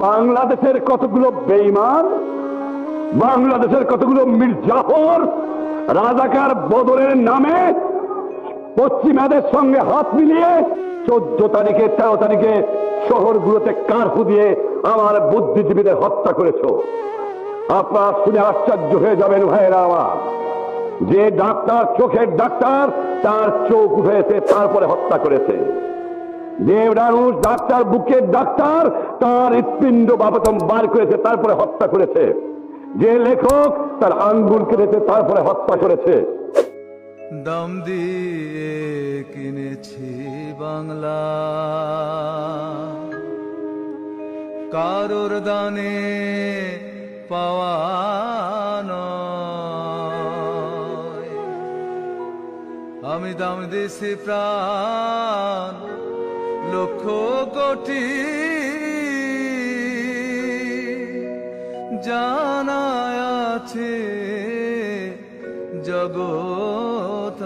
বাংলাদেশের কতগুলো বেইমান বাংলাদেশের কতগুলো মির্জাফর রাজাকার বদরের নামে পশ্চিমাদের সঙ্গে হাত মিলিয়ে চোদ্দ তারিখে, তেরো তারিখে শহরগুলোতে কারফু দিয়ে আমার বুদ্ধিজীবীদের হত্যা করেছ। আপনারা শুনে আশ্চর্য হয়ে যাবেন ভাইয়েরা আমার। যে ডাক্তার, চোখের ডাক্তার, তার চোখ হয়েছে তারপরে হত্যা করেছে। মানুষ ডাক্তার, বুকের ডাক্তার, তার হৃৎপিণ্ড বাপতম বার করেছে, তারপরে হত্যা করেছে। যে লেখক তার আঙ্গুল কেটেছে, তারপরে হত্যা করেছে। দাম দিয়ে কিনেছি বাংলা। কারোর দানে পাওয়ানো আমি দাম দিছি প্রাণ লক্ষ কোটি জানা আছে জগৎ